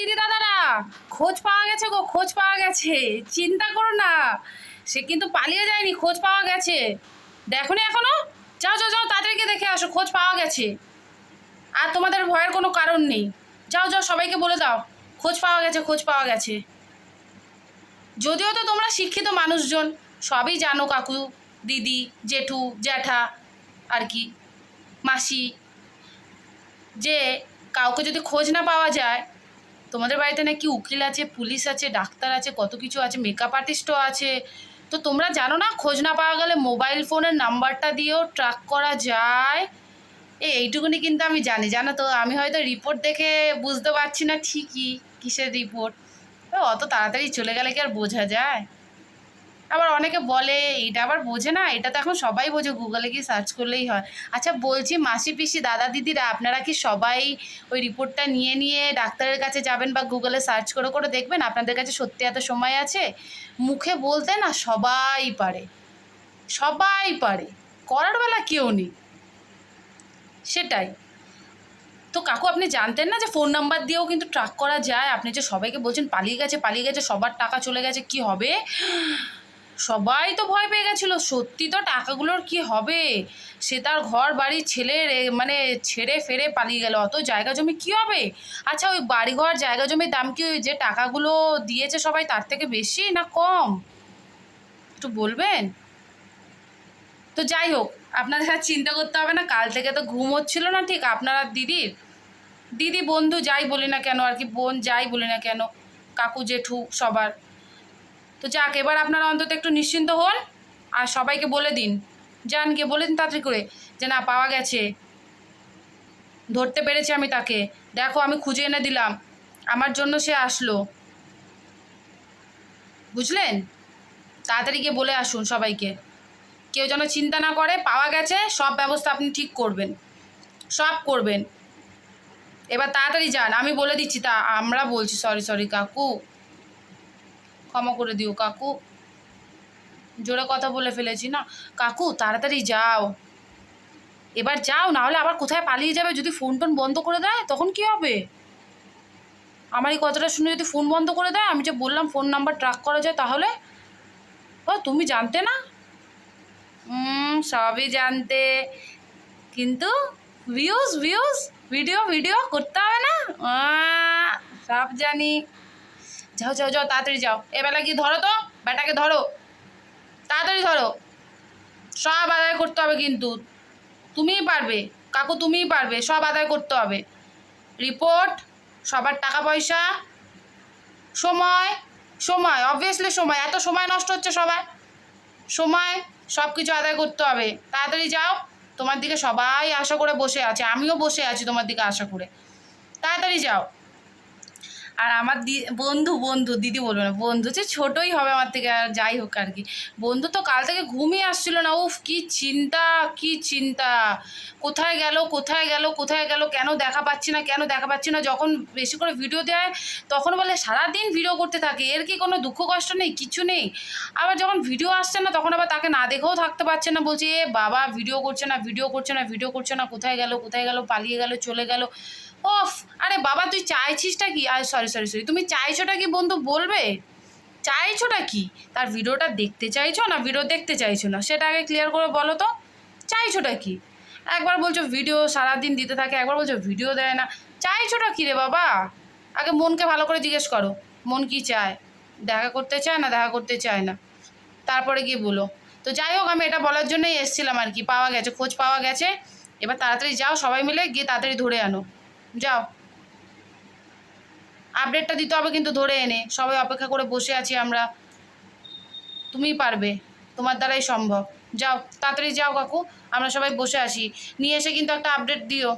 দিদি দাদারা, খোঁজ পাওয়া গেছে গো, খোঁজ পাওয়া গেছে। চিন্তা করো না, সে কিন্তু পালিয়ে যায়নি, খোঁজ পাওয়া গেছে। দেখো নি এখনও, যাও যাও যাও গিয়ে দেখে আসো, খোঁজ পাওয়া গেছে। আর তোমাদের ভয়ের কোনো কারণ নেই। যাও যাও, সবাইকে বলে দাও, খোঁজ পাওয়া গেছে, খোঁজ পাওয়া গেছে। যদিও তো তোমরা শিক্ষিত মানুষজন, সবই জানো কাকু, দিদি, জেঠু, জ্যাঠা, আর কি, মাসি। যে কাউকে যদি খোঁজ না পাওয়া যায় তোমাদের বাড়িতে নাকি উকিল আছে, পুলিশ আছে, ডাক্তার আছে, কত কিছু আছে মেকআপ আর্টিস্টও আছে। তো তোমরা জানো না, খোঁজ না পাওয়া গেলে মোবাইল ফোনের নাম্বারটা দিয়েও ট্র্যাক করা যায়। এই এইটুকুনি কিন্তু আমি জানি, জানো তো? আমি হয়তো রিপোর্ট দেখে বুঝতে পারছি না ঠিকই কিসের রিপোর্ট অত তাড়াতাড়ি চলে গেলে কি আর বোঝা যায়? অনেকে বলে, এটা আবার বোঝে না, এটা তো এখন সবাই বোঝে গুগলে গিয়ে সার্চ করলেই হয়। আচ্ছা বলছি মাসি, পিসি, দাদা, দিদিরা, আপনারা কি সবাই ওই রিপোর্টটা নিয়ে নিয়ে ডাক্তারের কাছে যাবেন বা গুগলে সার্চ করে করে দেখবেন? আপনাদের কাছে সত্যি এত সময় আছে? মুখে বলতে না সবাই পারে। সবাই পারে। করার বেলা কেউ নেই। সেটাই। তো কাকু, আপনি জানতেন না যে ফোন নাম্বার দিয়েও কিন্তু ট্র্যাক করা যায়? আপনি যে সবাইকে বলছেন, পালিয়ে গেছে পালিয়ে গেছে, সবার টাকা চলে গেছে, কি হবে? সবাই তো ভয় পেয়ে গেছিল, সত্যি তো টাকাগুলোর কি হবে? সে তার ঘর, বাড়ি, ছেলে মানে ছেড়ে ফেরে পালিয়ে গেল, অত জায়গা জমি কি হবে? আচ্ছা ওই বাড়ি ঘর জায়গা জমির দাম কি ওই যে টাকাগুলো দিয়েছে সবাই তার থেকে বেশি না কম? একটু বলবেন? তো যাই হোক, আপনাদের আর চিন্তা করতে হবে না, কাল থেকে তো ঘুম হচ্ছিল না ঠিক, আপনারা দিদির দিদি বন্ধু যাই বলি না কেন, আর কি বোন যাই বলি না কেন, কাকু, জেঠু সবার। তো যাক, এবার আপনারা অন্তত একটু নিশ্চিন্ত হন আর সবাইকে বলে দিন। যান গিয়ে বলে দিন তাড়াতাড়ি করে যে, না, পাওয়া গেছে। ধরতে পেরেছি আমি তাকে। দেখো, আমি খুঁজে এনে দিলাম। আমার জন্য সে আসলো। বুঝলেন? তাড়াতাড়ি গিয়ে বলে আসুন সবাইকে। কেউ যেন চিন্তা না করে, পাওয়া গেছে, সব ব্যবস্থা আপনি ঠিক করবেন। সব করবেন। এবার তাড়াতাড়ি যান, আমি বলে দিচ্ছি, তা আমরা বলছি, সরি সরি, কাকু। ক্ষমা করে দিও, কাকু। জোরে কথা বলে ফেলেছি না। কাকু, তাড়াতাড়ি যাও। এবার যাও না হলে আবার কোথায় পালিয়ে যাবে? যদি ফোন টোন বন্ধ করে দেয়, তখন কি হবে? আমার এই কথাটা শুনে যদি ফোন বন্ধ করে দেয়, আমি যে বললাম ফোন নাম্বার ট্র্যাক করা যায় তাহলে? ও, তুমি জানতে না? সবই জানতে। কিন্তু ভিউজ ভিউজ ভিডিও ভিডিও করতে হবে না? সব জানি। যাও যাও যাও, তাড়াতাড়ি যাও। এবেলা কি ধরো তো? বেটাকে ধরো। তাড়াতাড়ি ধরো। সব আদায় করতে হবে কিন্তু। তুমিই পারবে। কাকু, তুমিই পারবে। সব আদায় করতে হবে। রিপোর্ট সবার টাকা পয়সা সময় সময় অবভিয়াসলি সময়। এত সময় নষ্ট হচ্ছে সবার। সময় সব কিছু আদায় করতে হবে। তাড়াতাড়ি যাও। তোমার দিকে সবাই আশা করে বসে আছে। আমিও বসে আছি তোমার দিকে আশা করে। তাড়াতাড়ি যাও। আর আমার বন্ধু বন্ধু, দিদি বলবে না, বন্ধু, যে ছোটোই হবে আমার থেকে আর যাই হোক আর কি। বন্ধু তো কাল থেকে ঘুমই আসছিল না, উফ, কি চিন্তা কি চিন্তা। কোথায় গেল কোথায় গেল কোথায় গেল, কেন দেখা পাচ্ছি না, কেন দেখা পাচ্ছি না? যখন বেশি করে ভিডিও দেয়, তখন বলে, সারাদিন ভিডিও করতে থাকে, এর কি কোনো দুঃখ কষ্ট নেই, কিছু নেই? আবার যখন ভিডিও আসছে না, তখন আবার তাকে না দেখেও থাকতে পারছে না, বলছে, এ বাবা ভিডিও করছে না ভিডিও করছে না ভিডিও করছে না, কোথায় গেল কোথায় গেল, পালিয়ে গেল, চলে গেল। ওফ, আরে বাবা, তুই চাইছিসটা কি? আর সরি সরি সরি তুমি চাইছোটা কি বন্ধু বলবে? চাইছোটা কি? তার ভিডিওটা দেখতে চাইছো না ভিডিও দেখতে চাইছো না? সেটা আগে ক্লিয়ার করে বলো তো। চাইছোটা কি? একবার বলছো ভিডিও সারাদিন দিতে থাকে, একবার বলছো ভিডিও দেয় না। চাইছোটা কি রে বাবা? আগে মনকে ভালো করে জিজ্ঞেস করো, মন কি চায়? দেখা করতে চায় না দেখা করতে চায় না? তারপরে গিয়ে বলো। তো যাই হোক, আমি এটা বলার জন্যই এসেছিলাম আর কি, পাওয়া গেছে, খোঁজ পাওয়া গেছে। এবার তাড়াতাড়ি যাও সবাই মিলে, গিয়ে তাড়াতাড়ি ধরে আনো। যাও। আপডেটটা দিতে হবে কিন্তু ধরে এনে। সবাই অপেক্ষা করে বসে আছি আমরা। তুমি পারবে। তোমার দ্বারাই সম্ভব। যাও, তাড়াতাড়ি যাও কাকু। আমরা সবাই বসে আসি নিয়ে এসে কিন্তু একটা আপডেট দিও।